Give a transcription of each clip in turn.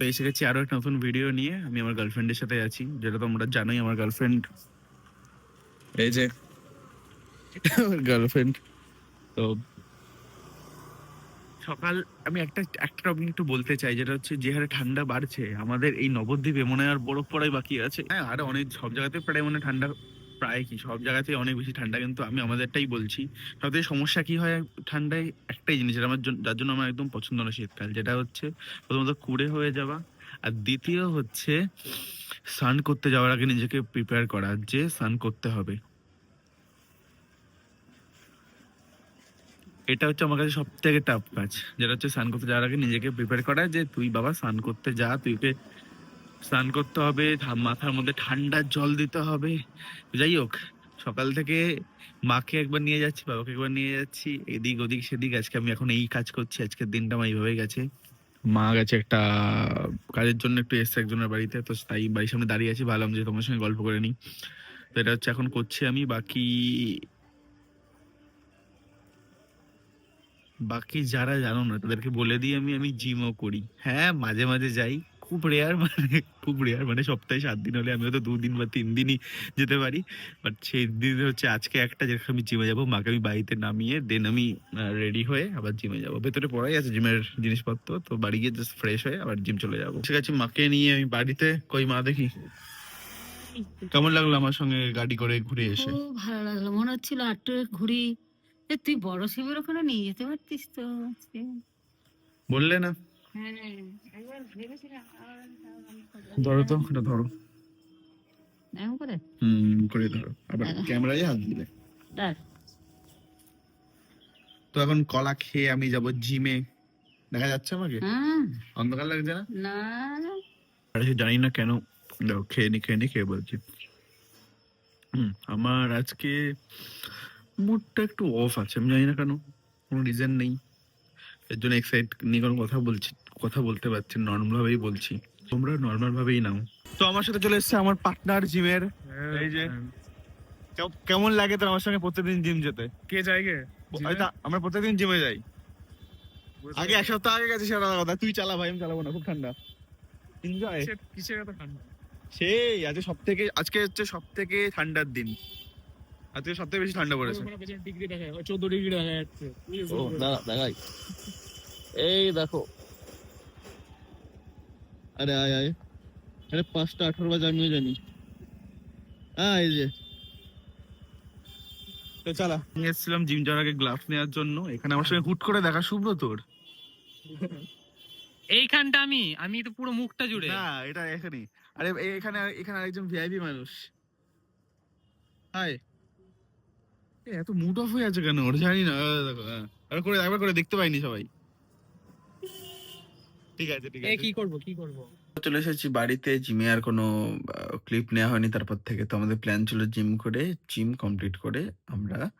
তো এসে গেছি আরও একটা নতুন ভিডিও নিয়ে। আমি আমার গার্লফ্রেন্ডের সাথে আছি, যেটা তোমরা জানোই আমার গার্লফ্রেন্ড এই যে, আমার গার্লফ্রেন্ড তো সকাল, আমি একটা একটা টপিক একটু বলতে চাই, যেটা হচ্ছে যে হারে ঠান্ডা বাড়ছে, আমাদের এই নবদ্বীপে মনে হয় আর বরফ পড়াই বাকি আছে। হ্যাঁ আরও অনেক, সব জায়গাতে প্রায় মনে ঠান্ডা প্রায় কি, সব জায়গাতেই অনেক বেশি ঠান্ডা, কিন্তু আমি আমাদেরটাই বলছি। সবথেকে সমস্যা কি হয়, ঠান্ডায় একটাই জিনিস আমার যার জন্য আমার একদম পছন্দ না শীতকাল, যেটা হচ্ছে প্রথমত কুড়ে হয়ে যাওয়া, আর দ্বিতীয় হচ্ছে স্নান করতে যাওয়ার আগে নিজেকে প্রিপেয়ার করা, যে স্নান করতে হবে। এটা হচ্ছে আমার কাছে সব থেকে টাফ কাজ, যেটা হচ্ছে স্নান করতে যাওয়ার আগে নিজেকে প্রিপেয়ার করা, যে তুই বাবা স্নান করতে যা, তুইকে স্নান করতে হবে মাথার মধ্যে ঠান্ডা জল দিতে হবে। যাই হোক, সকাল থেকে মাকে একবার নিয়ে যাচ্ছি, বাবাকে একবার নিয়ে যাচ্ছি। এদিক ওদিক সেদিক, আজকে আমি এখন এই কাজ করছি, আজকের দিনটা আমার এইভাবে গেছে। মা গেছে একটা কাজের জন্য, একটু এসছে একজনের বাড়িতে, তো তাই বাড়ির সামনে দাঁড়িয়ে আছি, ভাবলাম যে তোমার সঙ্গে গল্প করে নিই। তো এটা হচ্ছে এখন করছি আমি, বাকি বাকি যারা জানো না, তাদেরকে বলে দিই আমি আমি জিমও করি। হ্যাঁ মাঝে মাঝে যাই। খুব রেয়ার মানে খুব রেয়ার মানে সপ্তাহে সাত দিন হলে আমি হয়তো দুদিন বা তিন দিনই যেতে পারি। বাট সেই দিন হচ্ছে আজকে একটা যেখানে আমি জিমে যাব মাকে আমি বাড়িতে নামিয়ে দেন আমি রেডি হয়ে আবার জিমে যাব। ভেতরে পড়াই আছে জিমের জিনিসপত্র তো বাড়ি গিয়ে জাস্ট ফ্রেশ হয়ে আবার জিম চলে যাব। ঠিক আছে মাকে নিয়ে আমি বাড়িতে কই মা দেখি? কেমন লাগল আমার সঙ্গে গাড়ি করে ঘুরে এসে? ভালো লাগল। মনে হচ্ছিল একটু ঘুরি। তুই বড় শিবের ওখানে নিয়ে যেতে পারতিস তো বললে না। হ্যাঁ ধরো তো এটা ধরো। এমন করে? হুম করে ধরো। আবার। ক্যামেরায় হাত দিলে। তো এখন কলা খেয়ে আমি যাব জিমে। দেখা যাচ্ছে আমাকে? হ্যাঁ। অন্ধকার লাগছে না? না জানি না কেন। খেয়ে নি খেয়ে নি খেয়ে বলছি। হুম আমার আজকে মুডটা একটু অফ আছে। আমি জানি না কেন কোনো রিজন নেই। এর জন্য এক্সাইট নিয়ে কোনো কথা বলছি কথা বলতে পারছি নর্মাল ভাবেই বলছি। তোমরা নর্মাল ভাবেই নাও। তো আমার সাথে চলে এসেছে আমার পার্টনার জিমের। এই যে কেমন লাগে তোর আমার সঙ্গে প্রত্যেকদিন জিম যেতে? কে যায় গে? আমরা প্রত্যেকদিন জিমে যাই। আগে এক সপ্তাহ আগে গেছে সেটা কথা তুই চালা ভাই আমি চালাবো না খুব ঠান্ডা। এনজয় কিসের- কথা ঠান্ডা? সেই আজকে সব থেকে আজকে হচ্ছে সব থেকে ঠান্ডার দিন। আজকে সব থেকে বেশি ঠান্ডা পড়েছে। ডিগ্রি দেখা চোদ্দ ডিগ্রি দেখা যাচ্ছে। এই দেখো আরে আয় আয়। আরে পাঁচটা আঠারো বাজে আমিও জানি। হ্যাঁ এই যে। তো চালা আমি এসেছিলাম জিম যাওয়ার আগে গ্লাভস নেওয়ার জন্য। এখানে আমার সঙ্গে হুট করে দেখা শুভ্র তোর। এইখানটা আমি আমি তো পুরো মুখটা জুড়ে। না এটা এখানে। আরে এখানে এখানে আরেকজন ভিআইপি মানুষ। হাই। এ, এত মুড অফ হয়ে আছে কেন? ওর জানি না। হ্যাঁ। করে একবার করে দেখতে পাইনি সবাই। ঠিক আছে ঠিক আছে। কি করব কি করব? চলে এসেছি বাড়িতে জিমে আর কোনো ক্লিপ নেওয়া হয়নি তারপর থেকে তো আমাদের প্ল্যান ছিল জিম করে জিম কমপ্লিট করে আমরা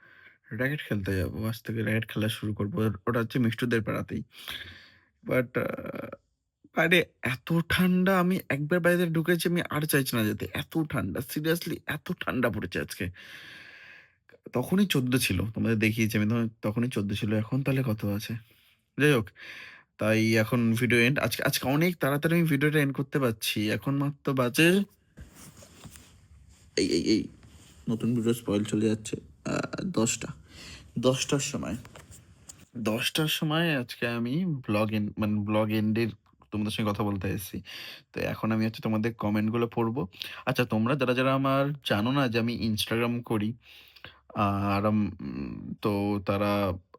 র্যাকেট খেলতে যাব। আজ থেকে র্যাকেট খেলা শুরু করব। ওটা হচ্ছে মিষ্টুদের পাড়াতেই। বাট বাইরে এত ঠান্ডা আমি একবার বাইরে ঢুকেছি আমি আর চাইছি না যেতে। এত ঠান্ডা সিরিয়াসলি এত ঠান্ডা পড়েছে আজকে। তখনই চোদ্দ ছিল তোমাদের দেখিয়েছি আমি তখন- তখনই চোদ্দ ছিল এখন তাহলে কত আছে? যাই হোক তাই এখন ভিডিও এন্ড আজকে আজকে অনেক তাড়াতাড়ি আমি ভিডিওটা এন্ড করতে পারছি। এখন মাত্র বাজে। এই এই এই, নতুন ভিডিও স্পয়েল চলে যাচ্ছে দশটা। দশটার সময়। দশটার সময় আজকে আমি ব্লগ এন্ড মানে ব্লগ এন্ডের তোমাদের সঙ্গে কথা বলতে এসেছি। তো এখন আমি হচ্ছে তোমাদের কমেন্টগুলো পড়ব। আচ্ছা তোমরা যারা যারা আমার জানো না যে আমি ইনস্টাগ্রাম করি আর তো তারা,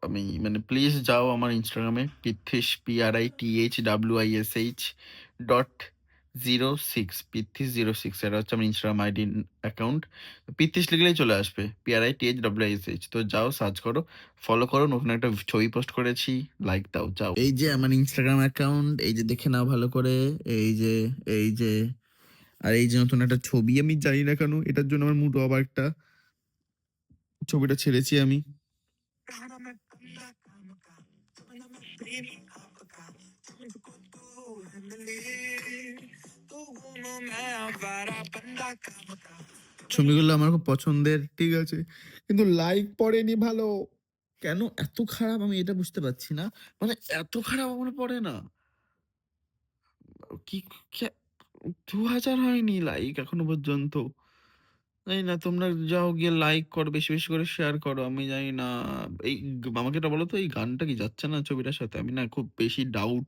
আমি মানে প্লিজ যাও আমার ইনস্টাগ্রামে পিথিস P R I T H W I S H dot zero six পিথিস zero six এটা হচ্ছে আমার ইনস্টাগ্রাম আইডি অ্যাকাউন্ট পিথিস লিখলেই চলে আসবে P R I T H W I S H তো যাও সার্চ করো ফলো করো, নতুন একটা ছবি পোস্ট করেছি লাইক দাও, যাও। এই যে আমার ইনস্টাগ্রাম অ্যাকাউন্ট এই যে দেখে নাও ভালো করে, এই যে এই যে, আর এই যে নতুন একটা ছবি আমি জানি না কেন, এটার জন্য আমার মুড আবার একটা ছবিটা ছেড়েছি আমি। ছবিগুলো আমার খুব পছন্দের, ঠিক আছে। কিন্তু লাইক পড়েনি ভালো। কেন এত খারাপ আমি এটা বুঝতে পারছি না। মানে এত খারাপ আমার পড়ে না। কি দু হাজার হয়নি লাইক এখনও পর্যন্ত। জানি না, তোমরা যাও গিয়ে লাইক করো, বেশি বেশি করে শেয়ার করো, আমি জানি না। এই আমাকে এটা বলো তো, এই গানটা কি যাচ্ছে না ছবিটার সাথে? আমি না খুব বেশি ডাউট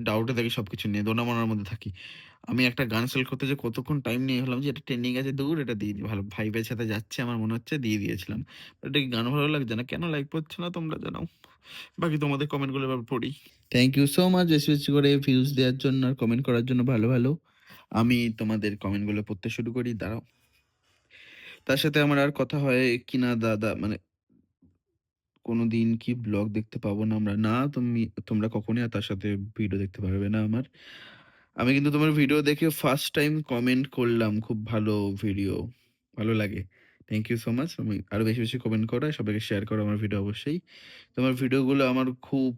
ডাউটে থাকি, সবকিছু নিয়ে দোনামোনার মধ্যে থাকি। আমি একটা গান সেল করতে যে কতক্ষণ টাইম নিয়ে হলাম যে, এটা ট্রেন্ডিং আছে, দূর, এটা দিয়ে দিই ভালো ভাইবের সাথে যাচ্ছে, আমার মনে হচ্ছে দিয়ে দিয়েছিলাম। এটা কি গান ভালো লাগছে না? কেন লাইক করছে না তোমরা জানাও। বাকি তোমাদের কমেন্টগুলো এবার পড়ি। থ্যাংক ইউ সো মাচ বেশি বেশি করে ভিউজ দেওয়ার জন্য আর কমেন্ট করার জন্য ভালো ভালো। আমি তোমাদের কমেন্টগুলো পড়তে শুরু করি, দাঁড়াও। তার সাথে আমার আর কথা হয় কিনা দাদা মানে কোনোদিন কি ব্লগ দেখতে পাবো না আমরা? না, তুমি, তোমরা কখনোই আর তার সাথে ভিডিও দেখতে পারবে না আমার। আমি কিন্তু তোমার ভিডিও দেখে ফার্স্ট টাইম কমেন্ট করলাম, খুব ভালো ভিডিও ভালো লাগে। থ্যাংক ইউ সো মাচ আমি আরও বেশি বেশি কমেন্ট করো, সবাইকে শেয়ার করো আমার ভিডিও অবশ্যই। তোমার ভিডিওগুলো আমার খুব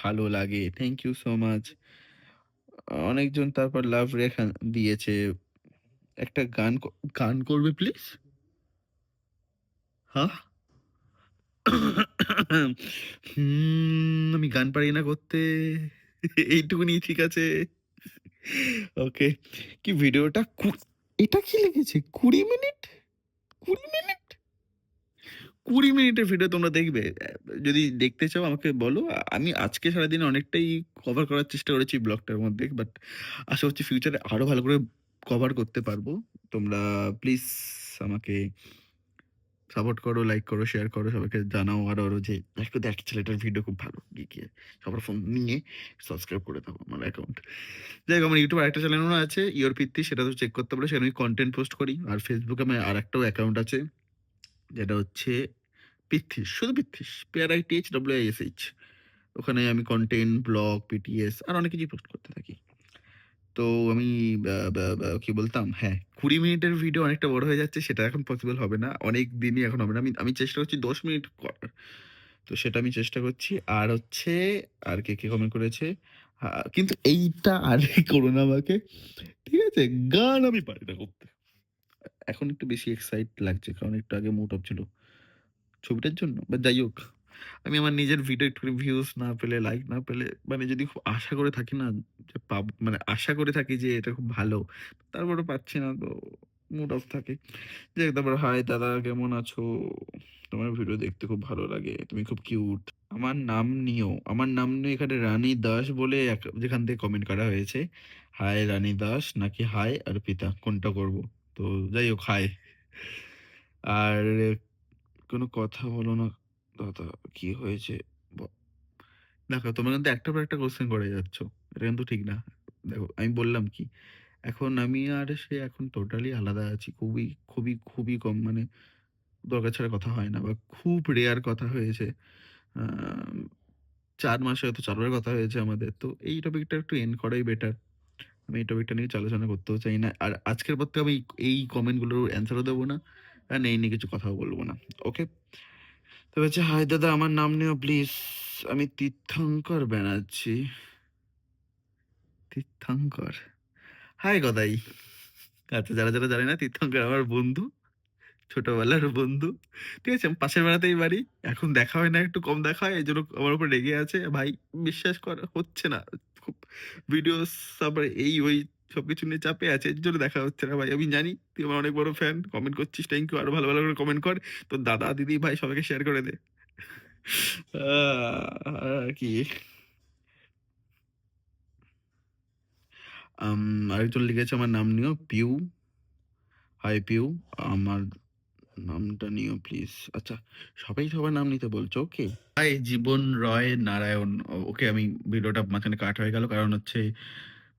ভালো লাগে থ্যাংক ইউ সো মাচ অনেকজন তারপর লাভ রেখা দিয়েছে। একটা গান গান করবে প্লিজ হ্যাঁ? আমি গান পারি না করতে। এইটুকুনি ঠিক আছে। ওকে, কি ভিডিওটা এটা কি লেগেছে কুড়ি মিনিট? কুড়ি মিনিট? কুড়ি মিনিটের ভিডিও তোমরা দেখবে। যদি দেখতে চাও আমাকে বলো। আমি আজকে সারাদিন অনেকটাই কভার করার চেষ্টা করেছি ব্লগটার মধ্যে বাট আশা করছি ফিউচারে আরও ভালো করে কভার করতে পারব। তোমরা প্লিজ আমাকে সাপোর্ট করো লাইক করো শেয়ার করো, সবাইকে জানাও আরও আরও যে দেখো দেখ ছেলেটার ভিডিও খুব ভালো, গিয়ে গিয়ে সবার ফোন নিয়ে সাবস্ক্রাইব করে দাও আমার অ্যাকাউন্ট যাই হোক আমার ইউটিউবে আরেকটা চ্যানেলও আছে ইয়োর পিত্তি সেটা তো চেক করতে পারো, সেখানে আমি কন্টেন্ট পোস্ট করি আর ফেসবুকে আমার আর একটাও অ্যাকাউন্ট আছে, যেটা হচ্ছে পিথিস শুধু পিথিস I T H W I S H ওখানে আমি কন্টেন্ট ব্লগ পিটিএস আর অনেক কিছুই পোস্ট করতে থাকি। তো আমি কি বলতাম? হ্যাঁ কুড়ি মিনিটের ভিডিও অনেকটা বড় হয়ে যাচ্ছে, সেটা এখন পসিবল হবে না। অনেক দিনই এখন হবে না। আমি আমি চেষ্টা করছি দশ মিনিট করার তো সেটা আমি চেষ্টা করছি। আর হচ্ছে, আর কে কে কমেন্ট করেছে? কিন্তু এইটা আর করো না আমাকে। ঠিক আছে, গান আমি পারি না করতে। এখন একটু বেশি এক্সাইট লাগছে, কারণ একটু আগে মুড অফ ছিল। ছবিটার জন্য, বা যাই হোক। আমি আমার নিজের ভিডিও একটু ভিউজ না পেলে লাইক না পেলে মানে যদি খুব আশা করে থাকি না যে পাব মানে আশা করে থাকি যে এটা খুব ভালো তারপরে পাচ্ছি না, তো মুড অফ থাকে। যে তারপর হাই দাদা, কেমন আছো? তোমার ভিডিও দেখতে খুব ভালো লাগে, তুমি খুব কিউট আমার নাম নিও, আমার নাম নিয়ে এখানে রানী দাস বলে এক- যেখান থেকে কমেন্ট করা হয়েছে। হাই রানী দাস, নাকি হাই আর পিতা, কোনটা করব? তো যাই হোক হাই আর কোনো কথা বলো না। দাদা কি হয়েছে? ব- দেখো তোমরা কিন্তু একটার পর একটা কোশ্চেন করে যাচ্ছ। এটা কিন্তু ঠিক না। দেখো আমি বললাম কি, এখন আমি আর সে এখন টোটালি আলাদা আছি। খুবই খুবই খুবই কম মানে দরকার ছাড়া কথা হয় না বা খুব রেয়ার কথা হয়েছে। চার মাসে হয়তো চারবার কথা হয়েছে আমাদের। তো এই টপিকটা একটু এন্ড করাই বেটার আমি এই টপিকটা নিয়ে একটু আলোচনা করতেও চাই না। আর আজকের পর থেকে আমি এই কমেন্টগুলোর অ্যান্সারও দেবো না। আর এই নিয়ে কিছু কথাও বলব না। ওকে তো হচ্ছে হাই দাদা, আমার নাম নিও, প্লিজ। আমি তীর্থঙ্কর ব্যানার্জি। তীর্থঙ্কর? হাই গদাই। আচ্ছা যারা যারা জানে না, তীর্থঙ্কর আমার বন্ধু, ছোটবেলার বন্ধু। ঠিক আছে, পাশের বেড়াতেই বাড়ি। এখন দেখা হয় না, একটু কম দেখা হয় এই জন্য আমার উপর রেগে আছে। ভাই, বিশ্বাস কর, হচ্ছে না। খুব ভিডিও তারপরে এই ওই সবকিছু নিয়ে চাপে আছে, এর জন্য দেখা হচ্ছে না ভাই। আমি জানি তুই আমার অনেক বড় ফ্যান কমেন্ট করছিস থ্যাংক ইউ আরও ভালো ভালো করে কমেন্ট কর। তো দাদা, দিদি, ভাই সবাইকে শেয়ার করে দে। কি? আরেকজন লিখেছে, আমার নাম নিও পিউ। হাই পিউ। আমার নামটা নিও প্লিজ আচ্ছা সবাই সবার নাম নিতে বলছো ওকে হাই জীবন রয় নারায়ণ। ওকে আমি ভিডিওটা মাঝখানে কাট হয়ে গেল, কারণ হচ্ছে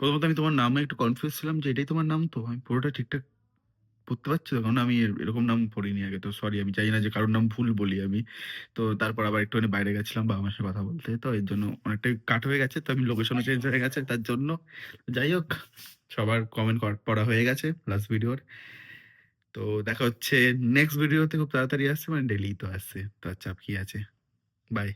প্রথমত আমি তোমার নামে একটু কনফিউজ ছিলাম যে এটাই তোমার নাম তো? আমি পুরোটা ঠিকঠাক পড়তে পারছি তো? কারণ আমি এর- এরকম নাম পড়িনি আগে তো সরি আমি চাই না যে কারোর নাম ভুল বলি আমি। তো তারপর আবার একটুখানি বাইরে গেছিলাম বাবা মার সাথে কথা বলতে। তো এর জন্য অনেকটাই কাট হয়ে গেছে তো আমি লোকেশনও চেঞ্জ হয়ে গেছে তার জন্য। যাই হোক সবার কমেন্ট পড়া হয়ে গেছে লাস্ট ভিডিওর তো দেখা হচ্ছে নেক্সট ভিডিওতে খুব তাড়াতাড়ি আসছে মানে ডেলি তো আসছে। তো চাপ কি আছে? বাই